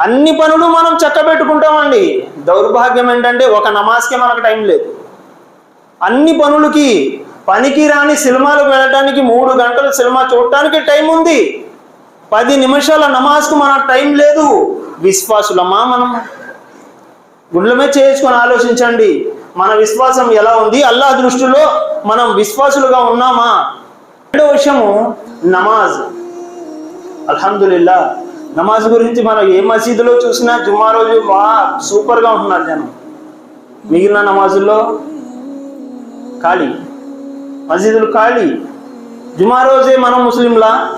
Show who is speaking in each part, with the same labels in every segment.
Speaker 1: అన్ని పనులు మనం చక్కబెట్టుకుంటామండి. దౌర్భాగ్యం ఏంటంటే ఒక నమాజ్కే మనకు టైం లేదు. అన్ని పనులకి పనికి రాని సినిమాలకు వెళ్ళడానికి మూడు గంటలు సినిమా చూడటానికి టైం ఉంది. పది నిమిషాల నమాజ్కు మనకు టైం లేదు. విశ్వాసులమ్మా మనం? గుండెలమే చేసుకొని ఆలోచించండి. మన విశ్వాసం ఎలా ఉంది? అల్లాహ్ దృష్టిలో మనం విశ్వాసులుగా ఉన్నామా? రెండో విషయము నమాజ్. అల్హందుల్లా నమాజ్ గురించి మనం ఏ మసీదులో చూసినా జుమ్మా రోజు వా సూపర్గా ఉంటున్నారు జనం. మిగిలిన నమాజుల్లో ఖాళీ. మసీదులు ఖాళీ. జుమా రోజే మనం ముస్లింలా.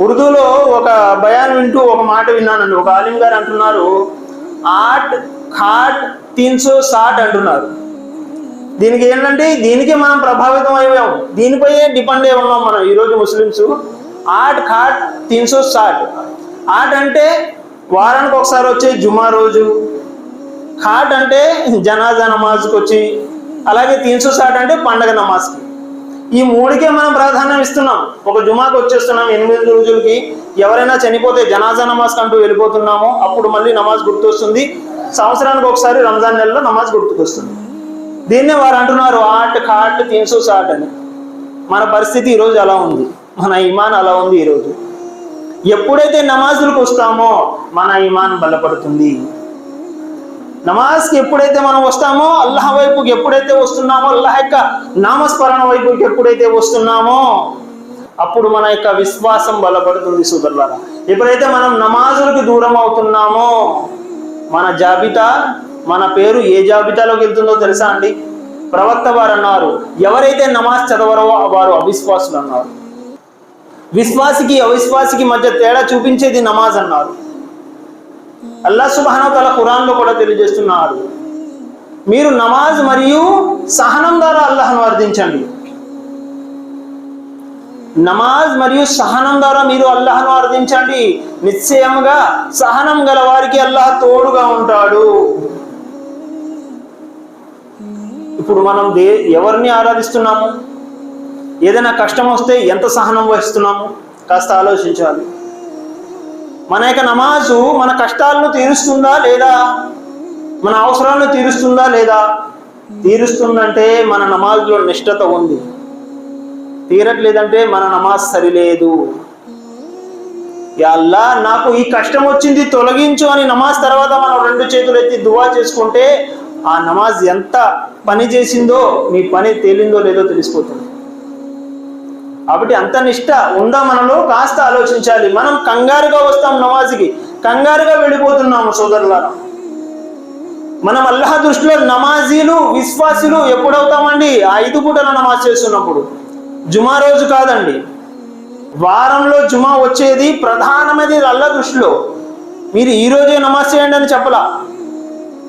Speaker 1: ఉర్దూలో ఒక భయాన్ వింటూ ఒక మాట విన్నానండి. ఒక ఆలిం గారు అంటున్నారు ఆట్ ఖాట్ తీన్సో సాట్ అంటున్నారు. దీనికి ఏంటంటే దీనికి మనం ప్రభావితం అయ్యాము దీనిపై డిపెండ్ అయి ఉన్నాం మనం ఈరోజు ముస్లిమ్స్. ఆట్ ఖాట్ తిన్సో సాట్. ఆట్ అంటే వారానికి ఒకసారి వచ్చి జుమా రోజు. ఖాట్ అంటే జనాజా నమాజ్కి వచ్చి అలాగే తీన్సు సాట్ అంటే పండగ నమాజ్కి. ఈ మూడికే మనం ప్రాధాన్యం ఇస్తున్నాం. ఒక జుమాకి వచ్చేస్తున్నాం ఎనిమిది రోజులకి. ఎవరైనా చనిపోతే జనాజా నమాజ్ అంటూ వెళ్ళిపోతున్నామో అప్పుడు మళ్ళీ నమాజ్ గుర్తొస్తుంది. సంవత్సరానికి ఒకసారి రంజాన్ నెలలో నమాజ్ గుర్తుకొస్తుంది. దీన్నే వారు అంటున్నారు ఆట్ ఖాట్ తీన్సు సాట్ అని. మన పరిస్థితి ఈరోజు అలా ఉంది. మన ఇమాన్ అలా ఉంది ఈరోజు. ఎప్పుడైతే నమాజులకు వస్తామో మన ఇమాన్ బలపడుతుంది. నమాజ్కి ఎప్పుడైతే మనం వస్తామో అల్లాహ్ వైపుకి ఎప్పుడైతే వస్తున్నామో అల్లాహ్ యొక్క నామస్మరణ వైపుకి ఎప్పుడైతే వస్తున్నామో అప్పుడు మన యొక్క విశ్వాసం బలపడుతుంది సోదరులారా. ఎప్పుడైతే మనం నమాజులకు దూరం అవుతున్నామో మన జాబితా మన పేరు ఏ జాబితాలోకి వెళ్తుందో తెలుసా అండి? ప్రవక్త వారు అన్నారు ఎవరైతే నమాజ్ చదవరో వారు అవిశ్వాసులు అన్నారు. విశ్వాసికి అవిశ్వాసికి మధ్య తేడా చూపించేది నమాజ్ అన్నారు. అల్లా సుబాను తల ఖురాన్లో కూడా తెలియజేస్తున్నారు. మీరు నమాజ్ మరియు సహనం ద్వారా అల్లాహను వర్ధించండి నమాజ్ మరియు సహనం ద్వారా మీరు అల్లాహను అర్థించండి. నిశ్చయంగా సహనం గల వారికి అల్లాహ్ తోడుగా ఉంటాడు. ఇప్పుడు మనం దే ఎవరిని ఆరాధిస్తున్నాము? ఏదైనా కష్టం వస్తే ఎంత సహనం వహిస్తున్నాము కాస్త ఆలోచించాలి. మన యొక్క నమాజు మన కష్టాలను తీరుస్తుందా లేదా? మన అవసరాలను తీరుస్తుందా లేదా? తీరుస్తుందంటే మన నమాజ్లో నిష్ఠత ఉంది. తీరట్లేదంటే మన నమాజ్ సరిలేదు. అల్లా నాకు ఈ కష్టం వచ్చింది తొలగించు అని నమాజ్ తర్వాత మనం రెండు చేతులు ఎత్తి దువా చేసుకుంటే ఆ నమాజ్ ఎంత పని చేసిందో మీ పని తేలిందో లేదో తెలిసిపోతుంది. కాబట్టి అంత నిష్ట ఉందా మనలో? కాస్త ఆలోచించాలి. మనం కంగారుగా వస్తాం నమాజ్కి. కంగారుగా వెళ్ళిపోతున్నాము సోదరులారా. మనం అల్లాహ్ దృష్టిలో నమాజీలు విశ్వాసులు ఎప్పుడవుతామండి? ఐదు పూటల నమాజ్ చేస్తున్నప్పుడు. జుమా రోజు కాదండి. వారంలో జుమా వచ్చేది ప్రధానమైనది అల్లా దృష్టిలో. మీరు ఈ రోజే నమాజ్ చేయండి అని చెప్పలా.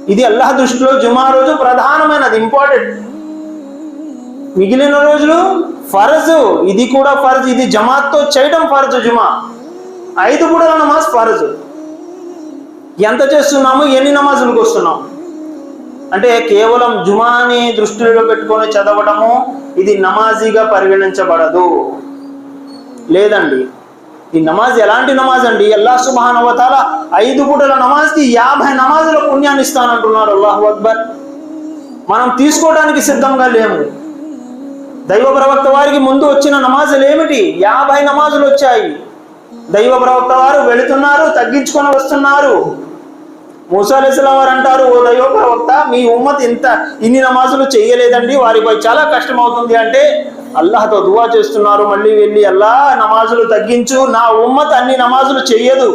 Speaker 1: ఇది అల్లాహ్ దృష్టిలో జుమా రోజు ప్రధానమైనది ఇంపార్టెంట్. మిగిలిన రోజులు ఫరజు ఇది కూడా ఫర్జ్ ఇది జమాత్తో చేయడం ఫరజు జుమా. ఐదు కూడా నమాజ్ ఫరజు. ఎంత చేస్తున్నాము? ఎన్ని నమాజులకు వస్తున్నాము అంటే కేవలం జుమాని దృష్టిలో పెట్టుకొని చదవడము ఇది నమాజీగా పరిగణించబడదు. లేదండి. ఈ నమాజ్ ఎలాంటి నమాజ్ అండి? అల్లా సుబానవతాల ఐదు పూటల నమాజ్కి యాభై నమాజుల పుణ్యాన్ని ఇస్తానంటున్నారు. అల్లాహు అక్బర్. మనం తీసుకోవడానికి సిద్ధంగా లేము. దైవ ప్రవక్త వారికి ముందు వచ్చిన నమాజులు ఏమిటి? యాభై నమాజులు వచ్చాయి. దైవ ప్రవక్త వారు వెళుతున్నారు తగ్గించుకొని వస్తున్నారు. మూసాలేస్లాం వారు అంటారు ఓ దైవ ప్రవక్త మీ ఉమ్మత్ ఇంత ఇన్ని నమాజులు చేయలేదండి వారిపై చాలా కష్టం అవుతుంది. అంటే అల్లాహతో దువా చేస్తున్నారు మళ్ళీ వెళ్ళి అల్లా నమాజులు తగ్గించు నా ఉమ్మత్ అన్ని నమాజులు చెయ్యదు.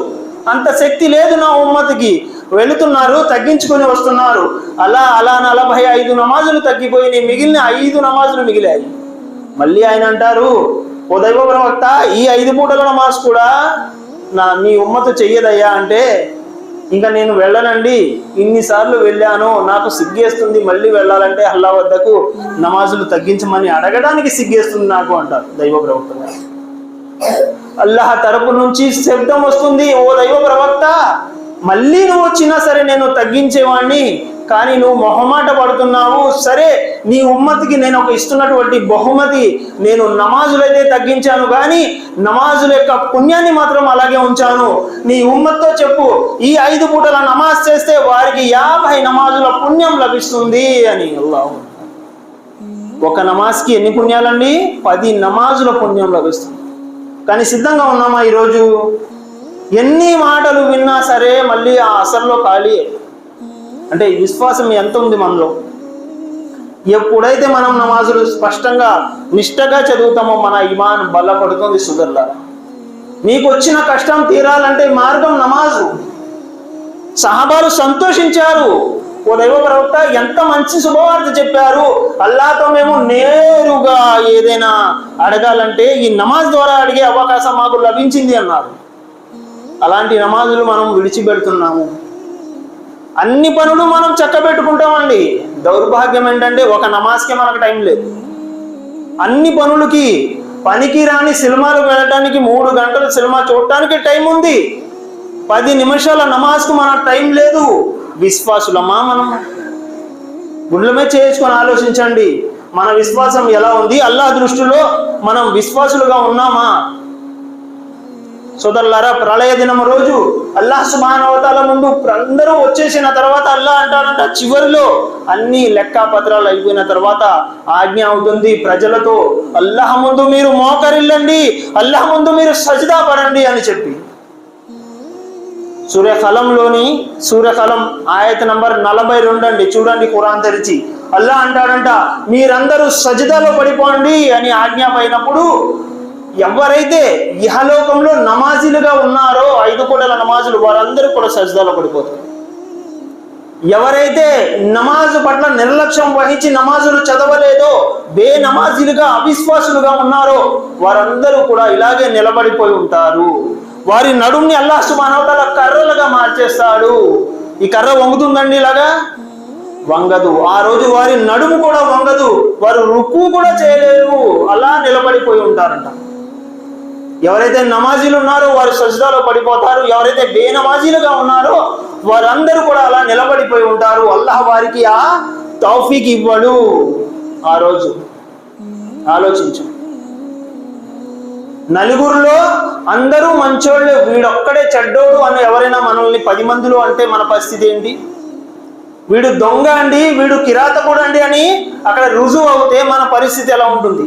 Speaker 1: అంత శక్తి లేదు నా ఉమ్మతికి. వెళుతున్నారు తగ్గించుకొని వస్తున్నారు. అలా అలా నలభై ఐదు నమాజులు తగ్గిపోయి మిగిలిన ఐదు నమాజులు మిగిలాయి. మళ్ళీ ఆయన అంటారు ఓ దైవ ప్రవక్త ఈ ఐదు పూటల నమాజ్ కూడా నా మీ ఉమ్మత చెయ్యదయ్యా అంటే ఇంకా నేను వెళ్ళనండి. ఇన్నిసార్లు వెళ్ళాను నాకు సిగ్గేస్తుంది మళ్ళీ వెళ్ళాలంటే అల్లా వద్దకు నమాజులు తగ్గించమని అడగడానికి సిగ్గేస్తుంది నాకు అంటారు దైవ ప్రవక్త. అల్లాహ అల్లాహ్ తరపు నుంచి శబ్దం వస్తుంది ఓ దైవ ప్రవక్త మళ్ళీ నువ్వు వచ్చినా సరే నేను తగ్గించేవాడిని కానీ నువ్వు మొహమాట పడుతున్నావు సరే నీ ఉమ్మతికి నేను ఒక ఇస్తున్నటువంటి బహుమతి నేను నమాజులైతే తగ్గించాను కానీ నమాజుల యొక్క పుణ్యాన్ని మాత్రం అలాగే ఉంచాను. నీ ఉమ్మత్తో చెప్పు ఈ ఐదు పూటల నమాజ్ చేస్తే వారికి యాభై నమాజుల పుణ్యం లభిస్తుంది అని అల్లాహు ఒక నమాజ్కి ఎన్ని పుణ్యాలండి? పది నమాజుల పుణ్యం లభిస్తుంది. కానీ సిద్ధంగా ఉన్నామా ఈరోజు? ఎన్ని మాటలు విన్నా సరే మళ్ళీ ఆ అసల్లో ఖాళీ. అంటే విశ్వాసం ఎంత ఉంది మనలో? ఎప్పుడైతే మనం నమాజులు స్పష్టంగా నిష్టగా చదువుతామో మన ఇమాన్ బలపడుతుంది సుగర్లా. నీకు వచ్చిన కష్టం తీరాలంటే మార్గం నమాజు. సహాబాలు సంతోషించారు. ఓ దైవ ప్రవక్త ఎంత మంచి శుభవార్త చెప్పారు. అల్లాతో మేము నేరుగా ఏదైనా అడగాలంటే ఈ నమాజ్ ద్వారా అడిగే అవకాశం మాకు లభించింది అన్నారు. అలాంటి నమాజులు మనం విడిచిపెడుతున్నాము. అన్ని పనులు మనం చక్కబెట్టుకుంటామండి. దౌర్భాగ్యం ఏంటంటే ఒక నమాజ్కే మనకు టైం లేదు. అన్ని పనులకి పనికి రాని సినిమాలు వెళ్ళడానికి మూడు గంటలు సినిమా చూడటానికి టైం ఉంది. పది నిమిషాల నమాజ్కు మనకు టైం లేదు. విశ్వాసులమా మనం? గుండెలమే చేసుకొని ఆలోచించండి. మన విశ్వాసం ఎలా ఉంది? అల్లా దృష్టిలో మనం విశ్వాసులుగా ఉన్నామా? సోదరులారా ప్రళయ దినం రోజు అల్లాహ్ సుమానవతాల ముందు అందరూ వచ్చేసిన తర్వాత అల్లా అంటారంట చివరిలో అన్ని లెక్క పత్రాలు అయిపోయిన తర్వాత ఆజ్ఞ అవుతుంది ప్రజలతో అల్లాహ్ ముందు మీరు మోకరిల్లండి అల్లాహ్ ముందు మీరు సజిదా పడండి అని చెప్పి. సూర్యఫలంలోని సూర్యఫలం ఆయత నంబర్ నలభై రెండు అండి చూడండి ఖురాన్ తెరిచి. అల్లా అంటాడంట మీరందరూ సజిదాలో పడిపోండి అని ఆజ్ఞాపైనప్పుడు ఎవరైతే ఇహలోకంలో నమాజీలుగా ఉన్నారో ఐదు కోటల నమాజులు వారందరూ కూడా సజిదాలో పడిపోతారు. ఎవరైతే నమాజు పట్ల నిర్లక్ష్యం వహించి నమాజులు చదవలేదో బే నమాజీలుగా అవిశ్వాసులుగా ఉన్నారో వారందరూ కూడా ఇలాగే నిలబడిపోయి ఉంటారు. వారి నడుంని అల్లా సుబానవతల కర్రలుగా మార్చేస్తాడు. ఈ కర్ర వంగుతుందండి ఇలాగా? వంగదు. ఆ రోజు వారి నడుము కూడా వంగదు. వారు రుక్కు కూడా చేయలేరు. అలా నిలబడిపోయి ఉంటారంట. ఎవరైతే నమాజీలు ఉన్నారో వారు సజ్దాలో పడిపోతారు ఎవరైతే బేనమాజీలుగా ఉన్నారో వారందరూ కూడా అలా నిలబడిపోయి ఉంటారు. అల్లాహ్ వారికి ఆ తౌఫీక్ ఇవ్వడు. ఆ రోజు ఆలోచించు. నలుగురిలో అందరూ మంచోళ్ళు వీడొక్కడే చెడ్డోడు అని ఎవరైనా మనల్ని పది మందిలో అంటే మన పరిస్థితి ఏంటి? వీడు దొంగ అండి వీడు కిరాతకుడు అండి అని అక్కడ రుజువు అవుతే మన పరిస్థితి ఎలా ఉంటుంది?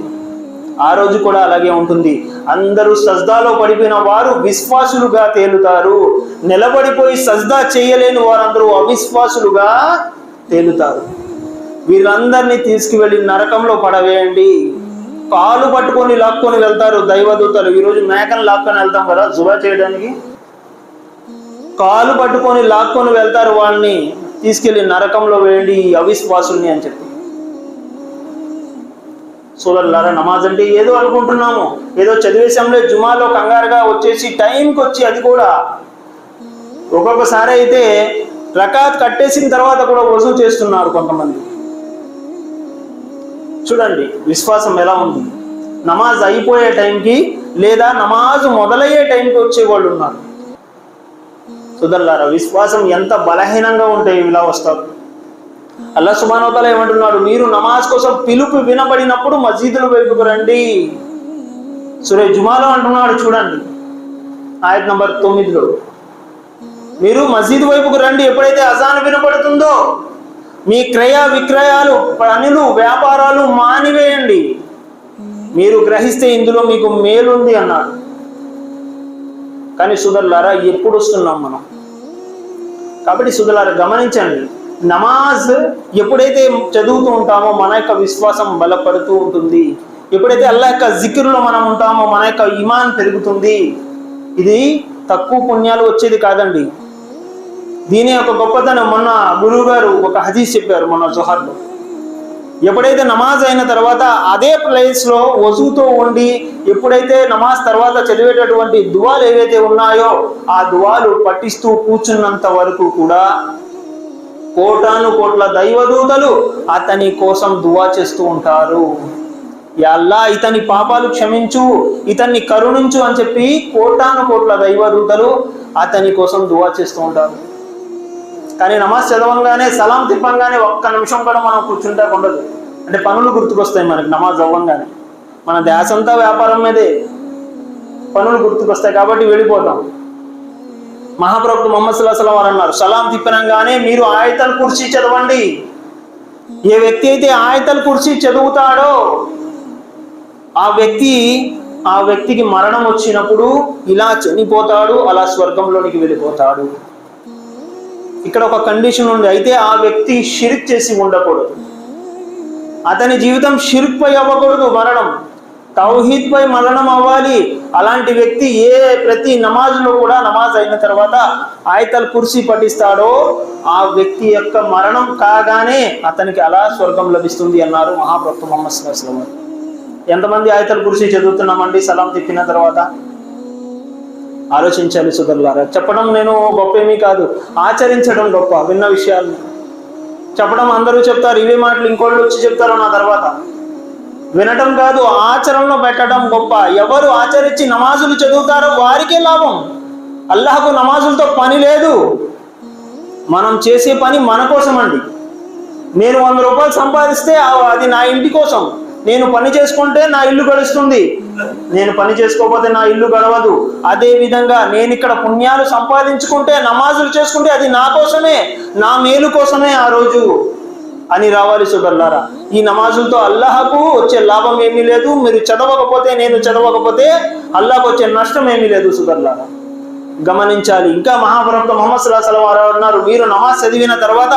Speaker 1: ఆ రోజు కూడా అలాగే ఉంటుంది. అందరూ సజ్దాలో పడిపోయిన వారు విశ్వాసులుగా తేలుతారు. నిలబడిపోయి సజ్దా చేయలేని వారందరూ అవిశ్వాసులుగా తేలుతారు. వీళ్ళందరినీ తీసుకువెళ్ళి నరకంలో పడవేయండి. కాలు పట్టుకొని లాక్కొని వెళ్తారు దైవదూతలు. ఈరోజు మేకను లాక్కొని వెళ్తాం కదా జుబా చేయడానికి. కాలు పట్టుకొని లాక్కొని వెళ్తారు వాళ్ళని తీసుకెళ్ళి నరకంలో వేయండి ఈ అవిశ్వాసుల్ని అని చెప్పి. సోదరులారా నమాజ్ అంటే ఏదో అనుకుంటున్నాము. ఏదో చదివేశాంలే జుమాలో కంగారుగా వచ్చేసి టైంకి వచ్చి అది కూడా. ఒక్కొక్కసారి అయితే రకాత్ కట్టేసిన తర్వాత కూడా వసూలు చేస్తున్నారు కొంతమంది. చూడండి విశ్వాసం ఎలా ఉంది? నమాజ్ అయిపోయే టైంకి లేదా నమాజ్ మొదలయ్యే టైంకి వచ్చే వాళ్ళు ఉన్నారు. సుదల్లారా విశ్వాసం ఎంత బలహీనంగా ఉంటే ఇలా వస్తారు. అల్లా సుబానోతల ఏమంటున్నాడు? మీరు నమాజ్ కోసం పిలుపు వినబడినప్పుడు మసీదుల వైపుకు రండి. సురే జుమాలో అంటున్నాడు చూడండి. ఆయత్ నంబర్ తొమ్మిదిలో. మీరు మసీదు వైపుకు రండి. ఎప్పుడైతే అజాన్ వినపడుతుందో మీ క్రయ విక్రయాలు పనులు వ్యాపారాలు మానివేయండి. మీరు గ్రహిస్తే ఇందులో మీకు మేలుంది అన్నాడు. కానీ సుధర్లారా ఎప్పుడు వస్తున్నాం మనం? కాబట్టి సుధలారా గమనించండి. నమాజ్ ఎప్పుడైతే చదువుతూ ఉంటామో మన యొక్క విశ్వాసం బలపడుతూ ఉంటుంది. ఎప్పుడైతే అల్లా యొక్క జిక్రులో మనం ఉంటామో మన యొక్క ఇమాన్ పెరుగుతుంది. ఇది తక్కువ పుణ్యాలు వచ్చేది కాదండి. దీని యొక్క గొప్పతనం మొన్న గురువు గారు ఒక హదీస్ చెప్పారు మొన్న జోహర్లో. ఎప్పుడైతే నమాజ్ అయిన తర్వాత అదే ప్లేస్లో వజుతో ఉండి ఎప్పుడైతే నమాజ్ తర్వాత చదివేటటువంటి దువాలు ఏవైతే ఉన్నాయో ఆ దువాలు పఠిస్తూ కూర్చున్నంత వరకు కూడా కోటాను కోట్ల దైవదూతలు అతని కోసం దువా చేస్తూ ఉంటారు. యల్లా ఇతని పాపాలు క్షమించు ఇతన్ని కరుణించు అని చెప్పి కోటాను కోట్ల దైవదూతలు అతని కోసం దువా చేస్తూ ఉంటారు. కానీ నమాజ్ చదవంగానే సలాం తిప్పంగానే ఒక్క నిమిషం కూడా మనం కూర్చుంటే ఉండదు అంటే పనులు గుర్తుకొస్తాయి మనకి నమాజ్ అవ్వంగానే మన దేశంతా వ్యాపారం మీదే. పనులు గుర్తుకొస్తాయి కాబట్టి వెళ్ళిపోతాం. మహాప్రభు మొహమ్మద్ సుల్లాహం వారు అన్నారు. సలాం తిప్పినంగానే మీరు ఆయతల కుర్చీ చదవండి. ఏ వ్యక్తి అయితే ఆయతల కుర్చీ చదువుతాడో ఆ వ్యక్తి ఆ వ్యక్తికి మరణం వచ్చినప్పుడు ఇలా చనిపోతాడు అలా స్వర్గంలోనికి వెళ్ళిపోతాడు. ఇక్కడ ఒక కండిషన్ ఉంది. అయితే ఆ వ్యక్తి షిరిక్ చేసి ఉండకూడదు. అతని జీవితం షిరిక్ పై అవ్వకూడదు మరణం. తౌహీద్ పై మరణం అవ్వాలి. అలాంటి వ్యక్తి ఏ ప్రతి నమాజ్లో కూడా నమాజ్ అయిన తర్వాత ఆయతల్ కుర్సీ పఠిస్తాడో ఆ వ్యక్తి యొక్క మరణం కాగానే అతనికి అలా స్వర్గం లభిస్తుంది అన్నారు మహాప్రభు మొహమ్మద్ సుల్లాహం ఎంతమంది ఆయతల్ కుర్సీ చదువుతున్నామండి? సలాం తిప్పిన తర్వాత? ఆలోచించాలి సుధర్లారా చెప్పడం నేను గొప్ప ఏమీ కాదు. ఆచరించడం గొప్ప విన్న విషయాలు. చెప్పడం అందరూ చెప్తారు ఇవే మాటలు ఇంకోళ్ళు వచ్చి చెప్తారు నా తర్వాత. వినటం కాదు ఆచరణలో పెట్టడం గొప్ప. ఎవరు ఆచరించి నమాజులు చదువుతారో వారికే లాభం. అల్లాహకు నమాజులతో పని లేదు. మనం చేసే పని మన కోసం అండి నేను వంద రూపాయలు సంపాదిస్తే అది నా ఇంటి కోసం. నేను పని చేసుకుంటే నా ఇల్లు గడుస్తుంది. నేను పని చేసుకోకపోతే నా ఇల్లు గడవదు. అదే విధంగా నేను ఇక్కడ పుణ్యాలు సంపాదించుకుంటే నమాజులు చేసుకుంటే అది నా కోసమే నా మేలు కోసమే ఆ రోజు. అని రావాలి సుగర్లారా ఈ నమాజులతో అల్లాహకు వచ్చే లాభం ఏమీ లేదు. మీరు చదవకపోతే నేను చదవకపోతే అల్లాహకు వచ్చే నష్టం ఏమీ లేదు సుగర్లారా గమనించాలి. ఇంకా మహాప్రభు మొహమ్మద్ సుల్లాహం వారు అన్నారు మీరు నమాజ్ చదివిన తర్వాత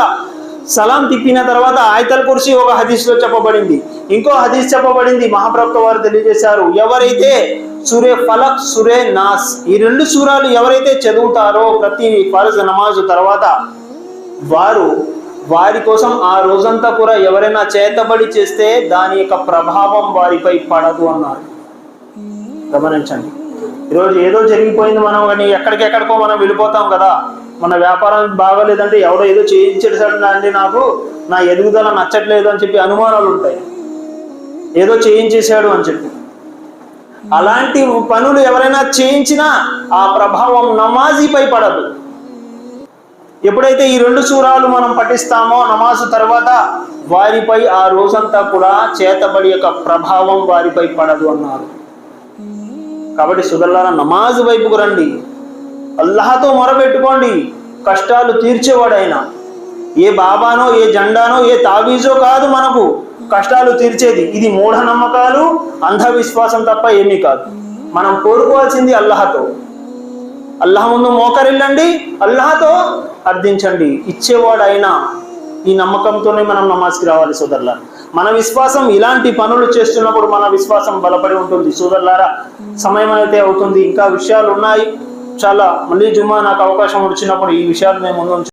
Speaker 1: సలాం తిప్పిన తర్వాత ఆయతల్ కుర్సీ ఒక హదీస్లో చెప్పబడింది. ఇంకో హదీస్ చెప్పబడింది మహాప్రభు వారు తెలియజేశారు ఎవరైతే సురే ఫలక్ సురే నాస్ ఈ రెండు సూరాలు ఎవరైతే చదువుతారో ప్రతి ఫర్జ్ నమాజు తర్వాత వారు వారి కోసం ఆ రోజంతా కూడా ఎవరైనా చేతబడి చేస్తే దాని యొక్క ప్రభావం వారిపై పడదు అన్నారు. గమనించండి. ఈరోజు ఏదో జరిగిపోయింది మనం కానీ ఎక్కడికెక్కడికో మనం వెళ్ళిపోతాం కదా. మన వ్యాపారం బాగోలేదంటే ఎవడో ఏదో చేయించేసాడు అండి నాకు. నా ఎదుగుదల నచ్చట్లేదు అని చెప్పి అనుమానాలు ఉంటాయి. ఏదో చేయించేశాడు అని చెప్పి. అలాంటి పనులు ఎవరైనా చేయించినా ఆ ప్రభావం నమాజీపై పడదు. ఎప్పుడైతే ఈ రెండు సూరాలు మనం పఠిస్తామో నమాజు తర్వాత వారిపై ఆ రోజంతా కూడా చేతబడి యొక్క ప్రభావం వారిపై పడదు అన్నారు. కాబట్టి సుదల్లారా నమాజ్ వైపుకు రండి. అల్లాహతో మొరపెట్టుకోండి. కష్టాలు తీర్చేవాడైనా. ఏ బాబానో ఏ జెండానో ఏ తాబీజో కాదు మనకు. కష్టాలు తీర్చేది. ఇది మూఢనమ్మకాలు అంధవిశ్వాసం తప్ప ఏమీ కాదు. మనం కోరుకోవాల్సింది అల్లాహతో. అల్లాహ్ ముందు మోకరిల్లండి అల్లాహతో అర్థించండి. ఇచ్చేవాడైనా ఈ నమ్మకంతోనే మనం నమాజ్కి రావాలి సోదరులారా. మన విశ్వాసం ఇలాంటి పనులు చేస్తున్నప్పుడు మన విశ్వాసం బలపడి ఉంటుంది సోదరులారా. సమయం అయితే అవుతుంది ఇంకా విషయాలు ఉన్నాయి. చాలా మళ్ళీ జుమ్మా నాకు అవకాశం వచ్చినప్పుడు ఈ విషయాలు మేము ముందు